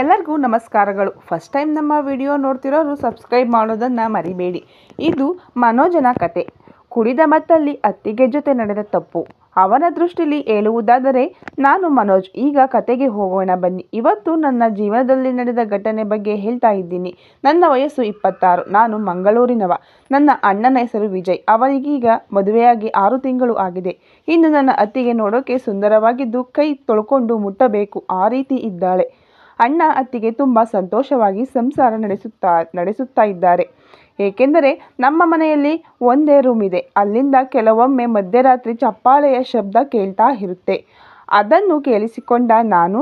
ಎಲ್ಲರಿಗೂ ನಮಸ್ಕಾರಗಳು. First time ನಮ್ಮ ವಿಡಿಯೋ ನೋಡ್ತಿರೋರು ಸಬ್ಸ್ಕ್ರೈಬ್ ಮಾಡೋದನ್ನು ಮರಿಬೇಡಿ. ಇದು ಮನೋಜನ ಕತೆ. ಕುಡಿದ ಮತ್ತಲ್ಲಿ ಅತ್ತಿಗೆ ಜೊತೆ ನಡೆದ ತಪ್ಪು. ಅವನ ದೃಷ್ಟಿಲಿ ಹೇಳುವುದಾದರೆ, ನಾನು ಮನೋಜ್, ಈಗ ಕತೆಗೆ ಹೋಗೋಣ ಬನ್ನಿ. ಇವತ್ತು ನನ್ನ ಜೀವನದಲ್ಲಿ ನಡೆದ ಘಟನೆ ಬಗ್ಗೆ ಹೇಳ್ತಾ ಇದ್ದೀನಿ. ನನ್ನ ವಯಸ್ಸು ಇಪ್ಪತ್ತಾರು, ನಾನು ಮಂಗಳೂರಿನವ. ನನ್ನ ಅಣ್ಣನ ಹೆಸರು ವಿಜಯ್. ಅವರಿಗೀಗ ಮದುವೆಯಾಗಿ ಆರು ತಿಂಗಳು ಆಗಿದೆ. ಇನ್ನು ನನ್ನ ಅತ್ತಿಗೆ ನೋಡೋಕೆ ಸುಂದರವಾಗಿದ್ದು ಕೈ ತೊಳ್ಕೊಂಡು ಮುಟ್ಟಬೇಕು. ಆ ರೀತಿ ಇದ್ದಾಳೆ. ಅಣ್ಣ ಅತ್ತಿಗೆ ತುಂಬ ಸಂತೋಷವಾಗಿ ಸಂಸಾರ ನಡೆಸುತ್ತಾ ನಡೆಸುತ್ತಾ ಇದ್ದಾರೆ. ಏಕೆಂದರೆ ನಮ್ಮ ಮನೆಯಲ್ಲಿ ಒಂದೇ ರೂಮ್ ಇದೆ. ಅಲ್ಲಿಂದ ಕೆಲವೊಮ್ಮೆ ಮಧ್ಯರಾತ್ರಿ ಚಪ್ಪಾಳೆಯ ಶಬ್ದ ಕೇಳ್ತಾ ಇರುತ್ತೆ. ಅದನ್ನು ಕೇಳಿಸಿಕೊಂಡ ನಾನು,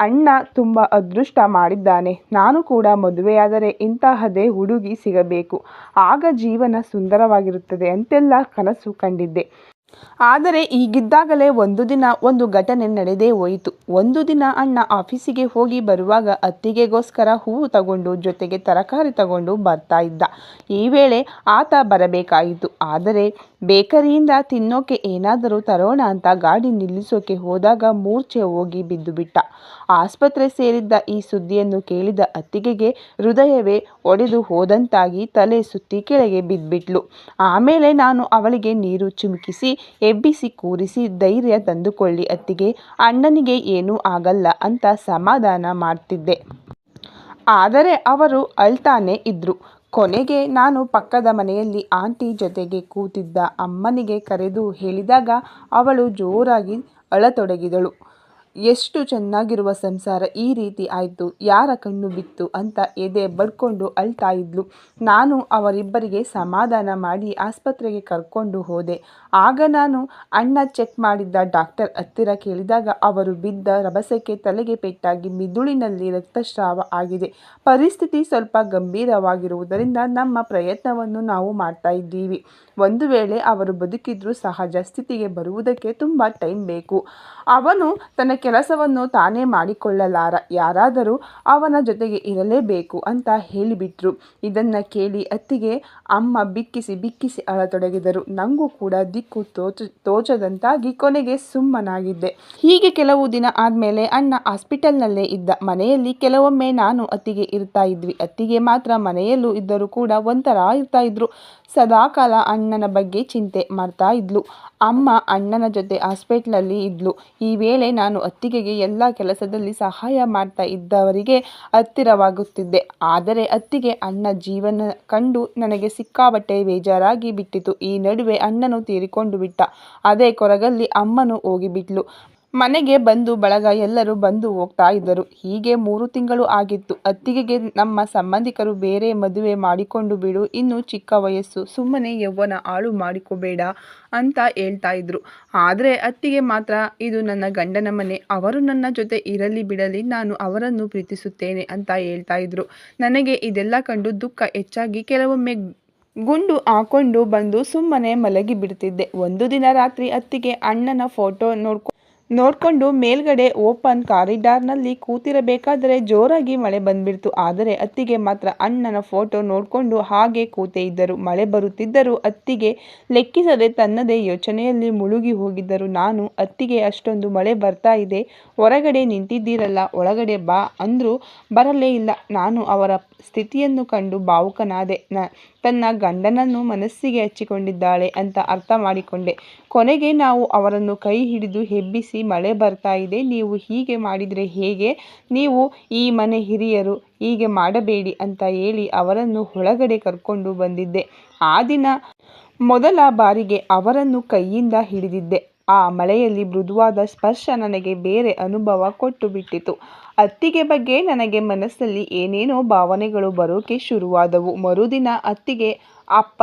ಅಣ್ಣ ತುಂಬ ಅದೃಷ್ಟ ಮಾಡಿದ್ದಾನೆ. ನಾನು ಕೂಡ ಮದುವೆಯಾದರೆ ಇಂತಹದೇ ಹುಡುಗಿ ಸಿಗಬೇಕು. ಆಗ ಜೀವನ ಸುಂದರವಾಗಿರುತ್ತದೆ. ಅಂತೆಲ್ಲ ಕನಸು ಕಂಡಿದ್ದೆ. ಆದರೆ ಈಗಿದ್ದಾಗಲೇ ಒಂದು ದಿನ ಒಂದು ಘಟನೆ ನಡೆದೇ ಹೋಯಿತು. ಒಂದು ದಿನ ಅಣ್ಣ ಆಫೀಸಿಗೆ ಹೋಗಿ ಬರುವಾಗ ಅತ್ತಿಗೆಗೋಸ್ಕರ ಹೂವು ತಗೊಂಡು ಜೊತೆಗೆ ತರಕಾರಿ ತಗೊಂಡು ಬರ್ತಾ ಇದ್ದ. ಈ ವೇಳೆ ಆತ ಬರಬೇಕಾಯಿತು. ಆದರೆ ಬೇಕರಿಯಿಂದ ತಿನ್ನೋಕೆ ಏನಾದರೂ ತರೋಣ ಅಂತ ಗಾಡಿ ನಿಲ್ಲಿಸೋಕೆ ಹೋದಾಗ ಮೂರ್ಛೆ ಹೋಗಿ ಬಿದ್ದು ಬಿಟ್ಟ. ಆಸ್ಪತ್ರೆ ಸೇರಿದ್ದ ಈ ಸುದ್ದಿಯನ್ನು ಕೇಳಿದ ಅತ್ತಿಗೆಗೆ ಹೃದಯವೇ ಒಡೆದು ಹೋದಂತಾಗಿ ತಲೆ ಸುತ್ತಿ ಕೆಳಗೆ ಬಿದ್ದುಬಿಟ್ಲು ಆಮೇಲೆ ನಾನು ಅವಳಿಗೆ ನೀರು ಚಿಮುಕಿಸಿ, ಎಬ್ಬಿಸಿ ಕೂರಿಸಿ ಧೈರ್ಯ ತಂದುಕೊಳ್ಳಿ ಅತ್ತಿಗೆ, ಅಣ್ಣನಿಗೆ ಏನೂ ಆಗಲ್ಲ ಅಂತ ಸಮಾಧಾನ ಮಾಡ್ತಿದ್ದೆ. ಆದರೆ ಅವರು ಅಳ್ತಾನೆ ಇದ್ರು. ಕೊನೆಗೆ ನಾನು ಪಕ್ಕದ ಮನೆಯಲ್ಲಿ ಆಂಟಿ ಜೊತೆಗೆ ಕೂತಿದ್ದ ಅಮ್ಮನಿಗೆ ಕರೆದು ಹೇಳಿದಾಗ ಅವಳು ಜೋರಾಗಿ ಅಳತೊಡಗಿದಳು. ಎಷ್ಟು ಚೆನ್ನಾಗಿರುವ ಸಂಸಾರ ಈ ರೀತಿ ಆಯಿತು, ಯಾರ ಕಣ್ಣು ಬಿತ್ತು ಅಂತ ಎದೆ ಬಡ್ಕೊಂಡು ಅಳ್ತಾ ಇದ್ಲು. ನಾನು ಅವರಿಬ್ಬರಿಗೆ ಸಮಾಧಾನ ಮಾಡಿ ಆಸ್ಪತ್ರೆಗೆ ಕರ್ಕೊಂಡು ಹೋದೆ. ಆಗ ನಾನು ಅಣ್ಣ ಚೆಕ್ ಮಾಡಿದ್ದ ಡಾಕ್ಟರ್ ಹತ್ತಿರ ಕೇಳಿದಾಗ ಅವರು ಬಿದ್ದ ರಭಸಕ್ಕೆ ತಲೆಗೆ ಪೆಟ್ಟಾಗಿ ಮಿದುಳಿನಲ್ಲಿ ರಕ್ತಸ್ರಾವ ಆಗಿದೆ. ಪರಿಸ್ಥಿತಿ ಸ್ವಲ್ಪ ಗಂಭೀರವಾಗಿರುವುದರಿಂದ ನಮ್ಮ ಪ್ರಯತ್ನವನ್ನು ನಾವು ಮಾಡ್ತಾ ಇದ್ದೀವಿ. ಒಂದು ವೇಳೆ ಅವರು ಬದುಕಿದ್ರೂ ಸಹಜ ಸ್ಥಿತಿಗೆ ಬರುವುದಕ್ಕೆ ತುಂಬ ಟೈಮ್ ಬೇಕು. ಅವನು ತನ್ನ ಕೆಲಸವನ್ನು ತಾನೇ ಮಾಡಿಕೊಳ್ಳಲಾರ, ಯಾರಾದರೂ ಅವನ ಜೊತೆಗೆ ಇರಲೇಬೇಕು ಅಂತ ಹೇಳಿಬಿಟ್ರು. ಇದನ್ನು ಕೇಳಿ ಅತ್ತಿಗೆ ಅಮ್ಮ ಬಿಕ್ಕಿಸಿ ಬಿಕ್ಕಿಸಿ ಅಳತೊಡಗಿದರು. ನಂಗೂ ಕೂಡ ದಿಕ್ಕು ತೋಚ, ತೋಚದಂತಾಗಿ ಕೊನೆಗೆ ಸುಮ್ಮನಾಗಿದ್ದೆ. ಹೀಗೆ ಕೆಲವು ದಿನ ಆದಮೇಲೆ ಅಣ್ಣ ಹಾಸ್ಪಿಟಲ್ನಲ್ಲೇ ಇದ್ದ. ಮನೆಯಲ್ಲಿ ಕೆಲವೊಮ್ಮೆ ನಾನು ಅತ್ತಿಗೆ ಇರ್ತಾ ಇದ್ವಿ. ಅತ್ತಿಗೆ ಮಾತ್ರ ಮನೆಯಲ್ಲೂ ಇದ್ದರೂ ಕೂಡ ಒಂಥರ ಇರ್ತಾ ಇದ್ರು. ಸದಾಕಾಲ ಅಣ್ಣನ ಬಗ್ಗೆ ಚಿಂತೆ ಮಾಡ್ತಾ ಇದ್ಲು. ಅಮ್ಮ ಅಣ್ಣನ ಜೊತೆ ಹಾಸ್ಪಿಟ್ಲಲ್ಲಿ ಇದ್ಲು. ಈ ವೇಳೆ ನಾನು ಅತ್ತಿಗೆಗೆ ಎಲ್ಲ ಕೆಲಸದಲ್ಲಿ ಸಹಾಯ ಮಾಡ್ತಾ ಇದ್ದವರಿಗೆ ಹತ್ತಿರವಾಗುತ್ತಿದ್ದೆ. ಆದರೆ ಅತ್ತಿಗೆ ಅಣ್ಣ ಜೀವನ ಕಂಡು ನನಗೆ ಸಿಕ್ಕಾಬಟ್ಟೆ ಬೇಜಾರಾಗಿ ಬಿಟ್ಟಿತು. ಈ ನಡುವೆ ಅಣ್ಣನು ತೀರಿಕೊಂಡು ಬಿಟ್ಟ. ಅದೇ ಕೊರಗಲ್ಲಿ ಅಮ್ಮನು ಹೋಗಿಬಿಟ್ಲು. ಮನೆಗೆ ಬಂದು ಬಳಗ ಎಲ್ಲರೂ ಬಂದು ಹೋಗ್ತಾ ಇದ್ದರು. ಹೀಗೆ ಮೂರು ತಿಂಗಳು ಆಗಿತ್ತು. ಅತ್ತಿಗೆಗೆ ನಮ್ಮ ಸಂಬಂಧಿಕರು ಬೇರೆ ಮದುವೆ ಮಾಡಿಕೊಂಡು ಬಿಡು. ಇನ್ನು ಚಿಕ್ಕ ವಯಸ್ಸು. ಸುಮ್ಮನೆ ಯೌವನ ಹಾಳು ಮಾಡಿಕೋಬೇಡ ಅಂತ ಹೇಳ್ತಾ ಇದ್ರು. ಆದರೆ ಅತ್ತಿಗೆ ಮಾತ್ರ ಇದು ನನ್ನ ಗಂಡನ ಮನೆ. ಅವರು ನನ್ನ ಜೊತೆ ಇರಲಿ ಬಿಡಲಿ ನಾನು ಅವರನ್ನು ಪ್ರೀತಿಸುತ್ತೇನೆ ಅಂತ ಹೇಳ್ತಾ ಇದ್ರು. ನನಗೆ ಇದೆಲ್ಲ ಕಂಡು ದುಃಖ ಹೆಚ್ಚಾಗಿ ಕೆಲವೊಮ್ಮೆ ಗುಂಡು ಹಾಕೊಂಡು ಬಂದು ಸುಮ್ಮನೆ ಮಲಗಿ ಬಿಡ್ತಿದ್ದೆ ಒಂದು ದಿನ ರಾತ್ರಿ ಅತ್ತಿಗೆ ಅಣ್ಣನ ಫೋಟೋ ನೋಡ್ಕೊ ನೋಡ್ಕೊಂಡು ಮೇಲ್ಗಡೆ ಓಪನ್ ಕಾರಿಡಾರ್ನಲ್ಲಿ ಕೂತಿರಬೇಕಾದರೆ ಜೋರಾಗಿ ಮಳೆ ಬಂದ್ಬಿಡ್ತು. ಆದರೆ ಅತ್ತಿಗೆ ಮಾತ್ರ ಅಣ್ಣನ ಫೋಟೋ ನೋಡಿಕೊಂಡು ಹಾಗೆ ಕೂತೇ ಇದ್ದರು. ಮಳೆ ಬರುತ್ತಿದ್ದರೂ ಅತ್ತಿಗೆ ಲೆಕ್ಕಿಸದೆ ತನ್ನದೇ ಯೋಚನೆಯಲ್ಲಿ ಮುಳುಗಿ ಹೋಗಿದ್ದರು. ನಾನು ಅತ್ತಿಗೆ ಅಷ್ಟೊಂದು ಮಳೆ ಬರ್ತಾ ಇದೆ. ಹೊರಗಡೆ ನಿಂತಿದ್ದೀರಲ್ಲ, ಒಳಗಡೆ ಬಾ ಅಂದರೂ ಬರಲೇ ಇಲ್ಲ. ನಾನು ಅವರ ಸ್ಥಿತಿಯನ್ನು ಕಂಡು ಭಾವುಕನಾದೆ. ನ, ತನ್ನ ಗಂಡನನ್ನು ಮನಸ್ಸಿಗೆ ಹಚ್ಚಿಕೊಂಡಿದ್ದಾಳೆ ಅಂತ ಅರ್ಥ ಮಾಡಿಕೊಂಡೆ. ಕೊನೆಗೆ ನಾವು ಅವರನ್ನು ಕೈ ಹಿಡಿದು ಹೆಬ್ಬಿಸಿ ಮಳೆ ಬರ್ತಾ ಇದೆ, ನೀವು ಹೀಗೆ ಮಾಡಿದರೆ ಹೇಗೆ? ನೀವು ಈ ಮನೆ ಹಿರಿಯರು ಹೀಗೆ ಮಾಡಬೇಡಿ ಅಂತ ಹೇಳಿ ಅವರನ್ನು ಒಳಗಡೆ ಕರ್ಕೊಂಡು ಬಂದಿದ್ದೆ. ಆ ದಿನ ಮೊದಲ ಬಾರಿಗೆ ಅವರನ್ನು ಕೈಯಿಂದ ಹಿಡಿದಿದ್ದೆ. ಆ ಮಳೆಯಲ್ಲಿ ಮೃದುವಾದ ಸ್ಪರ್ಶ ನನಗೆ ಬೇರೆ ಅನುಭವ ಕೊಟ್ಟು ಬಿಟ್ಟಿತು ಅತ್ತಿಗೆ ಬಗ್ಗೆ ನನಗೆ ಮನಸ್ಸಲ್ಲಿ ಏನೇನೋ ಭಾವನೆಗಳು ಬರೋಕೆ ಶುರುವಾದವು. ಮರುದಿನ ಅತ್ತಿಗೆ ಅಪ್ಪ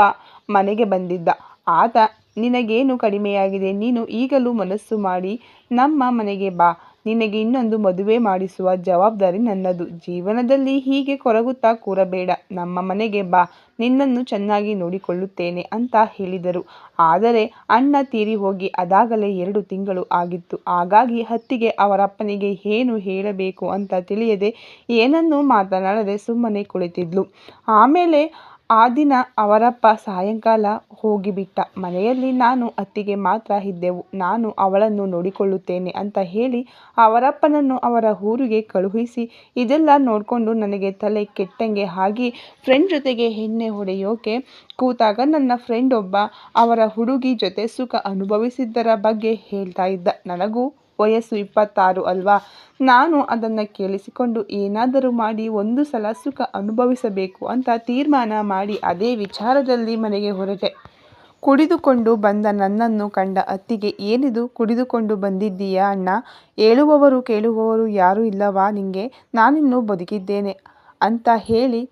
ಮನೆಗೆ ಬಂದಿದ್ದ. ಆತ ನಿನಗೇನು ಕಡಿಮೆಯಾಗಿದೆ? ನೀನು ಈಗಲೂ ಮನಸ್ಸು ಮಾಡಿ ನಮ್ಮ ಮನೆಗೆ ಬಾ. ನಿನಗೆ ಇನ್ನೊಂದು ಮದುವೆ ಮಾಡಿಸುವ ಜವಾಬ್ದಾರಿ ನನ್ನದು. ಜೀವನದಲ್ಲಿ ಹೀಗೆ ಕೊರಗುತ್ತಾ ಕೂರಬೇಡ. ನಮ್ಮ ಮನೆಗೆ ಬಾ. ನಿನ್ನನ್ನು ಚೆನ್ನಾಗಿ ನೋಡಿಕೊಳ್ಳುತ್ತೇನೆ ಅಂತ ಹೇಳಿದರು. ಆದರೆ ಅಣ್ಣ ತೀರಿ ಹೋಗಿ ಅದಾಗಲೇ ಎರಡು ತಿಂಗಳು ಆಗಿತ್ತು. ಹಾಗಾಗಿ ಹತ್ತಿಗೆ ಅವರಪ್ಪನಿಗೆ ಏನು ಹೇಳಬೇಕು ಅಂತ ತಿಳಿಯದೆ ಏನನ್ನೂ ಮಾತನಾಡದೆ ಸುಮ್ಮನೆ ಕುಳಿತಿದ್ಲು. ಆಮೇಲೆ ಆ ದಿನ ಅವರಪ್ಪ ಸಾಯಂಕಾಲ ಹೋಗಿಬಿಟ್ಟ. ಮನೆಯಲ್ಲಿ ನಾನು ಅತ್ತಿಗೆ ಮಾತ್ರ ಇದ್ದೆವು. ನಾನು ಅವಳನ್ನು ನೋಡಿಕೊಳ್ಳುತ್ತೇನೆ ಅಂತ ಹೇಳಿ ಅವರಪ್ಪನನ್ನು ಅವರ ಊರಿಗೆ ಕಳುಹಿಸಿ ಇದೆಲ್ಲ ನೋಡಿಕೊಂಡು ನನಗೆ ತಲೆ ಕೆಟ್ಟಂಗೆ ಆಗಿ ಫ್ರೆಂಡ್ ಜೊತೆಗೆ ಎಣ್ಣೆ ಹೊಡೆಯೋಕೆ ಕೂತಾಗ ನನ್ನ ಫ್ರೆಂಡ್ ಒಬ್ಬ ಅವರ ಹುಡುಗಿ ಜೊತೆ ಸುಖ ಅನುಭವಿಸಿದ್ದರ ಬಗ್ಗೆ ಹೇಳ್ತಾ ಇದ್ದ. ನನಗೂ ವಯಸ್ಸು ಇಪ್ಪತ್ತಾರು ಅಲ್ವಾ? ನಾನು ಅದನ್ನು ಕೇಳಿಸಿಕೊಂಡು ಏನಾದರೂ ಮಾಡಿ ಒಂದು ಸಲ ಸುಖ ಅನುಭವಿಸಬೇಕು ಅಂತ ತೀರ್ಮಾನ ಮಾಡಿ ಅದೇ ವಿಚಾರದಲ್ಲಿ ಮನೆಗೆ ಹೊರಟೆ. ಕುಡಿದುಕೊಂಡು ಬಂದ ನನ್ನನ್ನು ಕಂಡ ಅತ್ತಿಗೆ, ಏನಿದು ಕುಡಿದುಕೊಂಡು ಬಂದಿದ್ದೀಯಾ ಅಣ್ಣ? ಹೇಳುವವರು ಕೇಳುವವರು ಯಾರೂ ಇಲ್ಲವಾ ನಿಂಗೆ? ನಾನಿನ್ನೂ ಬದುಕಿದ್ದೇನೆ ಅಂತ ಹೇಳಿ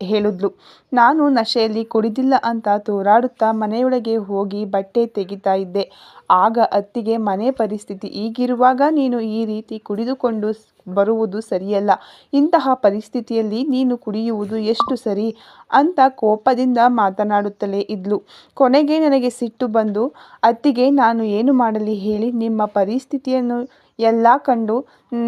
ಹೇಳಿದ್ಲು. ನಾನು ನಶೆಯಲ್ಲಿ ಕುಡಿದಿಲ್ಲ ಅಂತ ತೋರಾಡುತ್ತಾ ಮನೆಯೊಳಗೆ ಹೋಗಿ ಬಟ್ಟೆ ತೆಗಿತಾ ಇದ್ದೆ. ಆಗ ಅತ್ತಿಗೆ ಮನೆ ಪರಿಸ್ಥಿತಿ ಈಗಿರುವಾಗ ನೀನು ಈ ರೀತಿ ಕುಡಿದುಕೊಂಡು ಬರುವುದು ಸರಿಯಲ್ಲ. ಇಂತಹ ಪರಿಸ್ಥಿತಿಯಲ್ಲಿ ನೀನು ಕುಡಿಯುವುದು ಎಷ್ಟು ಸರಿ? ಅಂತ ಕೋಪದಿಂದ ಮಾತನಾಡುತ್ತಲೇ ಇದ್ಲು. ಕೊನೆಗೆ ನನಗೆ ಸಿಟ್ಟು ಬಂದು, ಅತ್ತಿಗೆ, ನಾನು ಏನು ಮಾಡಲಿ ಹೇಳಿ. ನಿಮ್ಮ ಪರಿಸ್ಥಿತಿಯನ್ನು ಎಲ್ಲ ಕಂಡು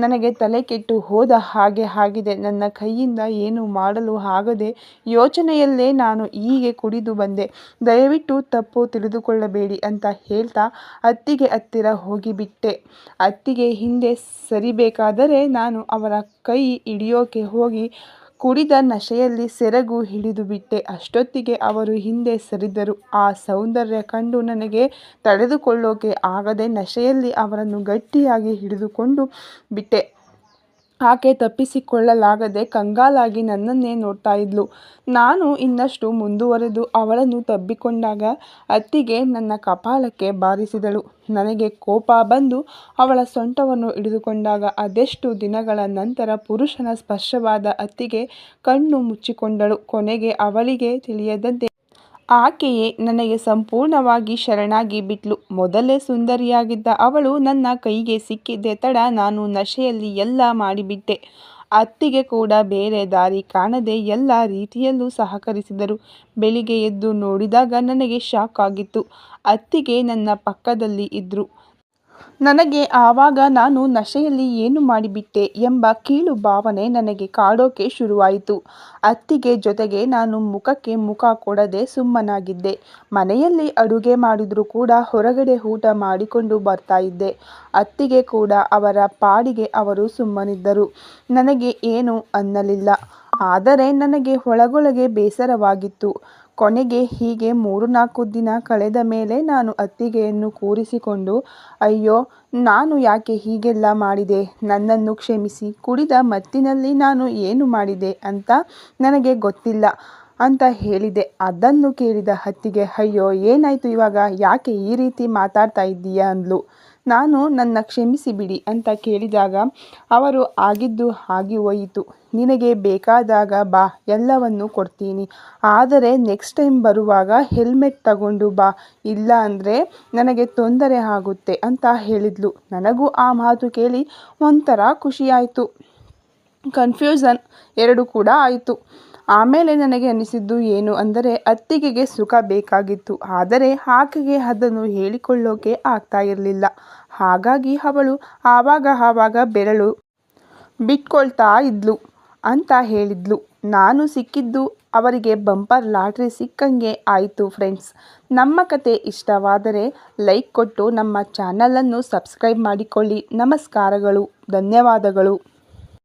ನನಗೆ ತಲೆ ಕೆಟ್ಟು ಹೋದ ಹಾಗೆ ಆಗಿದೆ. ನನ್ನ ಕೈಯಿಂದ ಏನು ಮಾಡಲು ಆಗದೆ ಯೋಚನೆಯಲ್ಲೇ ನಾನು ಹೀಗೆ ಕುಡಿದು ಬಂದೆ. ದಯವಿಟ್ಟು ತಪ್ಪು ತಿಳಿದುಕೊಳ್ಳಬೇಡಿ ಅಂತ ಹೇಳ್ತಾ ಅತ್ತಿಗೆ ಹತ್ತಿರ ಹೋಗಿಬಿಟ್ಟೆ. ಅತ್ತಿಗೆ ಹಿಂದೆ ಸರಿಬೇಕಾದರೆ ನಾನು ಅವರ ಕೈ ಹಿಡಿಯೋಕೆ ಹೋಗಿ ಕುಡಿದ ನಶೆಯಲ್ಲಿ ಸೆರಗು ಹಿಡಿದು ಬಿಟ್ಟೆ. ಅಷ್ಟೊತ್ತಿಗೆ ಅವರು ಹಿಂದೆ ಸರಿದರು. ಆ ಸೌಂದರ್ಯ ಕಂಡು ನನಗೆ ತಡೆದುಕೊಳ್ಳೋಕೆ ಆಗದೆ ನಶೆಯಲ್ಲಿ ಅವರನ್ನು ಗಟ್ಟಿಯಾಗಿ ಹಿಡಿದುಕೊಂಡು ಬಿಟ್ಟೆ. ಆಕೆ ತಪ್ಪಿಸಿಕೊಳ್ಳಲಾಗದೆ ಕಂಗಾಲಾಗಿ ನನ್ನನ್ನೇ ನೋಡ್ತಾ ಇದ್ಲು. ನಾನು ಇನ್ನಷ್ಟು ಮುಂದುವರೆದು ಅವಳನ್ನು ತಬ್ಬಿಕೊಂಡಾಗ ಅತ್ತಿಗೆ ನನ್ನ ಕಪಾಲಕ್ಕೆ ಬಾರಿಸಿದಳು. ನನಗೆ ಕೋಪ ಬಂದು ಅವಳ ಸೊಂಟವನ್ನು ಹಿಡಿದುಕೊಂಡಾಗ ಅದೆಷ್ಟು ದಿನಗಳ ನಂತರ ಪುರುಷನ ಸ್ಪರ್ಶವಾದ ಅತ್ತಿಗೆ ಕಣ್ಣು ಮುಚ್ಚಿಕೊಂಡಳು. ಕೊನೆಗೆ ಅವಳಿಗೆ ತಿಳಿಯದಂತೆ ಆಕೆಯೇ ನನಗೆ ಸಂಪೂರ್ಣವಾಗಿ ಶರಣಾಗಿ ಬಿಟ್ಲು. ಮೊದಲೇ ಸುಂದರಿಯಾಗಿದ್ದ ಅವಳು ನನ್ನ ಕೈಗೆ ಸಿಕ್ಕಿದ್ದೆ ತಡ ನಾನು ನಶೆಯಲ್ಲಿ ಎಲ್ಲ ಮಾಡಿಬಿಟ್ಟೆ. ಅತ್ತಿಗೆ ಕೂಡ ಬೇರೆ ದಾರಿ ಕಾಣದೆ ಎಲ್ಲ ರೀತಿಯಲ್ಲೂ ಸಹಕರಿಸಿದರು. ಬೆಳಿಗ್ಗೆ ಎದ್ದು ನೋಡಿದಾಗ ನನಗೆ ಶಾಕ್ ಆಗಿತ್ತು. ಅತ್ತಿಗೆ ನನ್ನ ಪಕ್ಕದಲ್ಲಿ ಇದ್ದರು ನನಗೆ ಆವಾಗ ನಾನು ನಶೆಯಲ್ಲಿ ಏನು ಮಾಡಿಬಿಟ್ಟೆ ಎಂಬ ಕೀಳು ಭಾವನೆ ನನಗೆ ಕಾಡೋಕೆ ಶುರುವಾಯಿತು. ಅತ್ತಿಗೆ ಜೊತೆಗೆ ನಾನು ಮುಖಕ್ಕೆ ಮುಖ ಕೊಡದೆ ಸುಮ್ಮನಾಗಿದ್ದೆ. ಮನೆಯಲ್ಲಿ ಅಡುಗೆ ಮಾಡಿದರೂ ಕೂಡ ಹೊರಗಡೆ ಊಟ ಮಾಡಿಕೊಂಡು ಬರ್ತಾ ಇದ್ದೆ. ಅತ್ತಿಗೆ ಕೂಡ ಅವರ ಪಾಡಿಗೆ ಅವರು ಸುಮ್ಮನಿದ್ದರು. ನನಗೆ ಏನು ಅನ್ನಲಿಲ್ಲ. ಆದರೆ ನನಗೆ ಒಳಗೊಳಗೆ ಬೇಸರವಾಗಿತ್ತು. ಕೊನೆಗೆ ಹೀಗೆ ಮೂರು ನಾಲ್ಕು ದಿನ ಕಳೆದ ಮೇಲೆ ನಾನು ಅತ್ತಿಗೆಯನ್ನು ಕೂರಿಸಿಕೊಂಡು, ಅಯ್ಯೋ, ನಾನು ಯಾಕೆ ಹೀಗೆಲ್ಲ ಮಾಡಿದೆ? ನನ್ನನ್ನು ಕ್ಷಮಿಸಿ. ಕುಡಿದ ಮತ್ತಿನಲ್ಲಿ ನಾನು ಏನು ಮಾಡಿದೆ ಅಂತ ನನಗೆ ಗೊತ್ತಿಲ್ಲ ಅಂತ ಹೇಳಿದೆ. ಅದನ್ನು ಕೇಳಿದ ಅತ್ತಿಗೆ, ಅಯ್ಯೋ, ಏನಾಯಿತು ಇವಾಗ? ಯಾಕೆ ಈ ರೀತಿ ಮಾತಾಡ್ತಾ ಇದ್ದೀಯಾ? ಅಂದ್ಲು. ನಾನು ನನ್ನ ಕ್ಷಮಿಸಿ ಬಿಡಿ ಅಂತ ಕೇಳಿದಾಗ ಅವರು ಆಗಿದ್ದು ಆಗಿ ಹೋಯಿತು. ನಿನಗೆ ಬೇಕಾದಾಗ ಬಾ, ಎಲ್ಲವನ್ನು ಕೊಡ್ತೀನಿ. ಆದರೆ ನೆಕ್ಸ್ಟ್ ಟೈಮ್ ಬರುವಾಗ ಹೆಲ್ಮೆಟ್ ತಗೊಂಡು ಬಾ, ಇಲ್ಲ ಅಂದರೆ ನನಗೆ ತೊಂದರೆ ಆಗುತ್ತೆ ಅಂತ ಹೇಳಿದ್ಲು. ನನಗೂ ಆ ಮಾತು ಕೇಳಿ ಒಂಥರ ಖುಷಿಯಾಯಿತು. ಕನ್ಫ್ಯೂಸನ್ ಎರಡು ಕೂಡ ಆಯಿತು. ಆಮೇಲೆ ನನಗೆ ಅನಿಸಿದ್ದು ಏನು ಅಂದರೆ ಅತ್ತಿಗೆಗೆ ಸುಖ ಬೇಕಾಗಿತ್ತು, ಆದರೆ ಆಕೆಗೆ ಅದನ್ನು ಹೇಳಿಕೊಳ್ಳೋಕೆ ಆಗ್ತಾ ಇರಲಿಲ್ಲ. ಹಾಗಾಗಿ ಅವಳು ಆವಾಗ ಆವಾಗ ಬೆರಳು ಬಿಟ್ಕೊಳ್ತಾ ಇದ್ಲು ಅಂತ ಹೇಳಿದ್ಲು. ನಾನು ಸಿಕ್ಕಿದ್ದು ಅವರಿಗೆ ಬಂಪರ್ ಲಾಟ್ರಿ ಸಿಕ್ಕಂಗೆ ಆಯಿತು ಫ್ರೆಂಡ್ಸ್. ನಮ್ಮ ಕತೆ ಇಷ್ಟವಾದರೆ ಲೈಕ್ ಕೊಟ್ಟು ನಮ್ಮ ಚಾನಲನ್ನು ಸಬ್ಸ್ಕ್ರೈಬ್ ಮಾಡಿಕೊಳ್ಳಿ. ನಮಸ್ಕಾರಗಳು, ಧನ್ಯವಾದಗಳು.